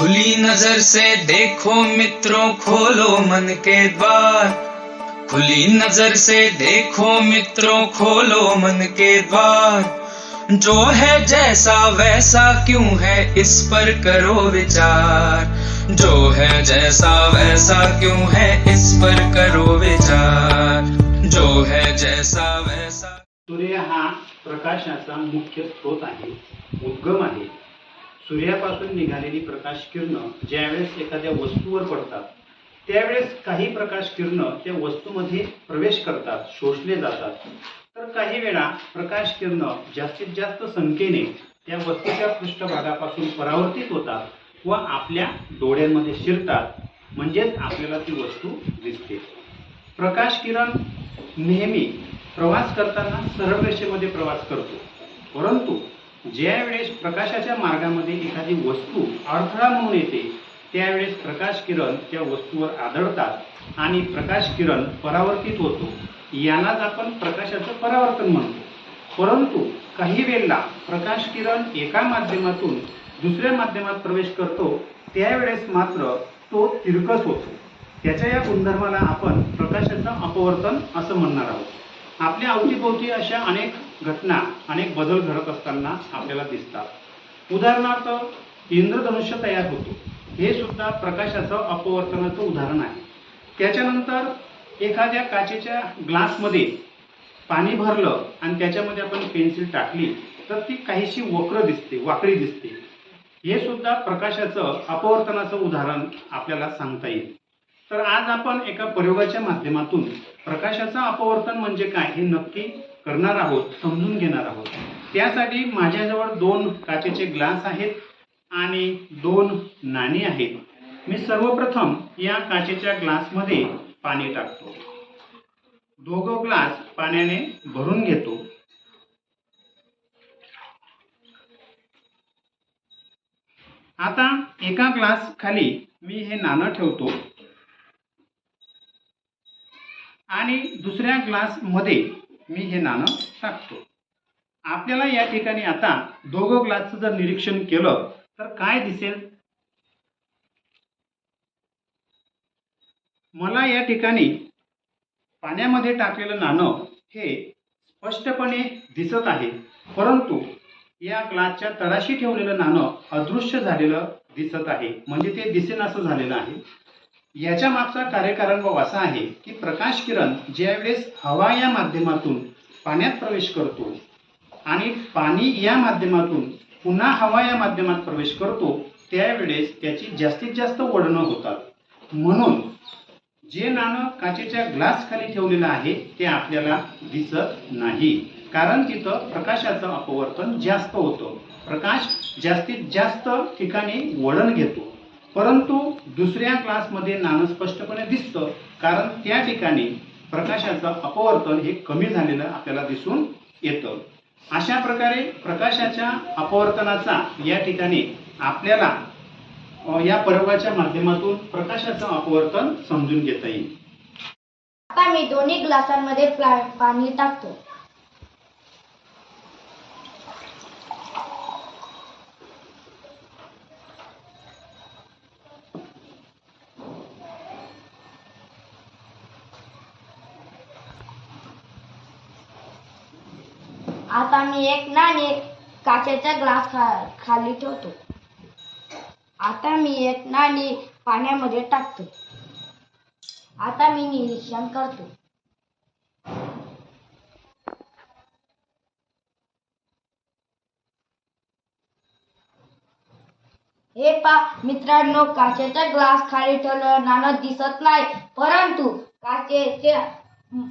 खुली नज़र से देखो मित्रों, खोलो मन के द्वार। खुली नज़र से देखो मित्रों, खोलो मन के द्वार। जो है जैसा वैसा क्यों है, इस पर करो विचार। जो है जैसा वैसा क्यों है, इस पर करो विचार। जो है जैसा वैसा सूर्य हा प्रकाशाचा मुख्य स्रोत आहे, उद्गम आहे. सूर्यापासून निघालेली प्रकाश किरण ज्यावेळेस एखाद्या वस्तूवर पडतात त्यावेळेस काही प्रकाश किरण त्या वस्तूमध्ये प्रवेश करतात शोषले जातात. तर काही वेळा प्रकाश किरण जास्तीत जास्त संख्येने त्या वस्तूच्या पृष्ठभागापासून परावर्तित होतात व आपल्या डोळ्यांमध्ये शिरतात. म्हणजेच आपल्याला ती वस्तू दिसते. प्रकाश किरण नेहमी प्रवास करताना सरळ रेषेमध्ये प्रवास करतो. परंतु ज्या वेळेस प्रकाशाच्या मार्गामध्ये एखादी वस्तू अडथळा म्हणून येते त्यावेळेस प्रकाश किरण त्या वस्तूवर आदळतात आणि प्रकाश किरण परावर्तित होतो. यालाच आपण प्रकाशाचं परावर्तन म्हणतो. परंतु काही वेळेला प्रकाश किरण एका माध्यमातून दुसऱ्या माध्यमात प्रवेश करतो त्यावेळेस मात्र तो तिरकस होतो. त्याच्या या गुणधर्माला आपण प्रकाशाचं अपवर्तन असं म्हणणार आहोत. आपल्या अवतीभोवती अशा अनेक घटना अनेक बदल घडत असताना आपल्याला दिसतात. उदाहरणार्थ इंद्रधनुष्य तयार होतो. हे सुद्धा प्रकाशाचं अपवर्तनाचं उदाहरण आहे. त्याच्यानंतर एखाद्या काचेच्या ग्लासमध्ये पाणी भरलं आणि त्याच्यामध्ये आपण पेन्सिल टाकली तर ती काहीशी वक्र दिसते वाकडी दिसते. हे सुद्धा प्रकाशाचं अपवर्तनाचं उदाहरण आपल्याला सांगता येईल. तर आज आपण एका प्रयोगाच्या माध्यमातून प्रकाशाचं अपवर्तन म्हणजे काय हे नक्की करणार आहोत समजून घेणार आहोत. त्यासाठी माझ्याजवळ दोन काचेचे ग्लास आहेत आणि दोन नाणी आहेत. मी सर्वप्रथम या काचेच्या ग्लासमध्ये पाणी टाकतो. दोघं ग्लास पाण्याने भरून घेतो. आता एका ग्लास खाली मी हे नाणं ठेवतो. आणि दुसऱ्या ग्लासमध्ये मी हे नाणं टाकतो. आपल्याला या ठिकाणी आता दोघं ग्लासचं जर निरीक्षण केलं तर काय दिसेल? मला या ठिकाणी पाण्यामध्ये टाकलेलं नाणं हे स्पष्टपणे दिसत आहे. परंतु या ग्लासच्या तळाशी ठेवलेलं नाणं अदृश्य झालेलं दिसत आहे. म्हणजे ते दिसेनासं झालेलं आहे. याच्या मागचा कार्यकारण असा आहे की प्रकाश किरण ज्यावेळेस हवा या माध्यमातून पाण्यात प्रवेश करतो आणि पाणी या माध्यमातून पुन्हा हवा या माध्यमात प्रवेश करतो त्यावेळेस त्याची जास्तीत जास्त वळणं होतात. म्हणून जे नाणं काचेच्या ग्लास खाली ठेवलेलं आहे ते आपल्याला दिसत नाही. कारण तिथं प्रकाशाचं अपवर्तन जास्त होतं. प्रकाश जास्तीत जास्त ठिकाणी वळण घेतो. परंतु दुसऱ्या क्लासमध्ये नाणं स्पष्टपणे दिसतं कारण त्या ठिकाणी प्रकाशाचं अपवर्तन हे कमी झालेलं आपल्याला दिसून येतं. अशा प्रकारे प्रकाशाच्या अपवर्तनाचा या ठिकाणी आपल्याला या पर्वाच्या माध्यमातून प्रकाशाचं अपवर्तन समजून घेता येईल. आता मी दोन्ही ग्लासांमध्ये पाणी टाकतो. आता मी एक नाणे काचेचा ग्लास खा खाली ठेवतो. आता मी एक नाणी पाण्यामध्ये टाकतो. आता मी निरीक्षण करतो. हे पा मित्रांनो काचेचा ग्लास खाली ठेवलं नाणं दिसत नाही परंतु काचेच्या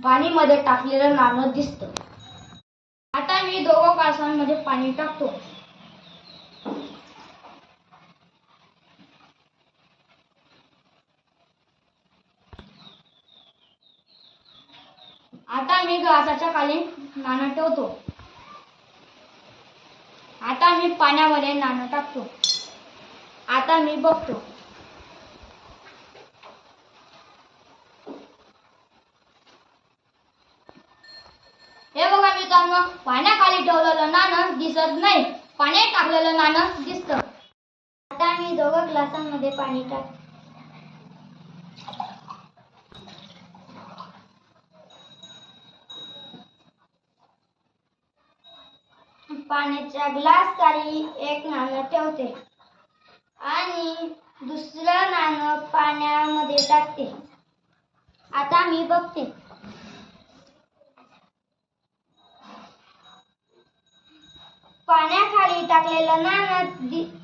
पाणीमध्ये टाकलेलं नाणं दिसतं. मी दोघं ग्लासांमध्ये पाणी टाकतो. आता मी घासाच्या खाली नाणं ठेवतो. आता मी पाण्यामध्ये नाणं टाकतो. आता मी बघतो. हे बघा मित्रांनो पाण्याखाली ठेवलेलं नाणं दिसत नाही. पाण्यात टाकलेलं नाणं दिसतं. आता मी दोघं ग्लासांमध्ये पाणी टाक पाण्याच्या ग्लास खाली एक नाणं ठेवते. आणि दुसरं नाणं पाण्यामध्ये टाकते. आता मी बघते. पाण्याखाली टाकलेलं नाणं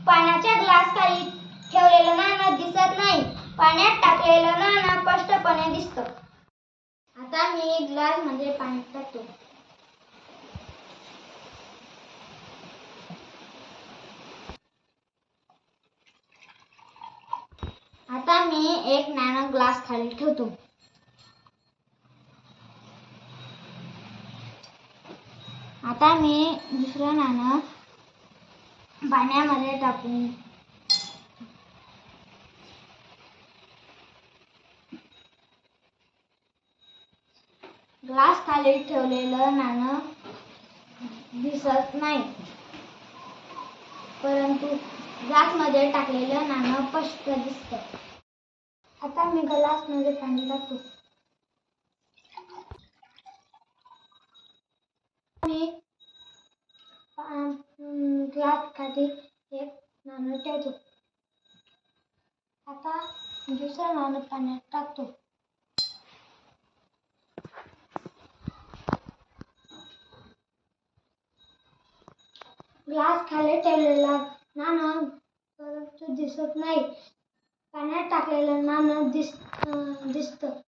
पाण्याच्या ग्लास खाली ठेवलेलं नाणं दिसत नाही. पाण्यात टाकलेलं नाणं स्पष्टपणे दिसत. आता मी ग्लासमध्ये पाणी टाकतो. आता मी एक नाणं ग्लास खाली ठेवतो. आता मी दुसरं नाणं पाण्यामध्ये टाकून ग्लास खाली ठेवलेलं नाणं दिसत नाही. परंतु ग्लासमध्ये टाकलेलं नाणं स्पष्ट दिसतं. आता मी ग्लासमध्ये पाणी टाकतो ग्लास खाली एक नाणं ठेवतो. आता दुसरं नाणं पाण्यात टाकतो. ग्लास खाली ठेवलेला नाणं परंतु दिसत नाही. पाण्यात टाकलेलं नाणं दिस दिसतं.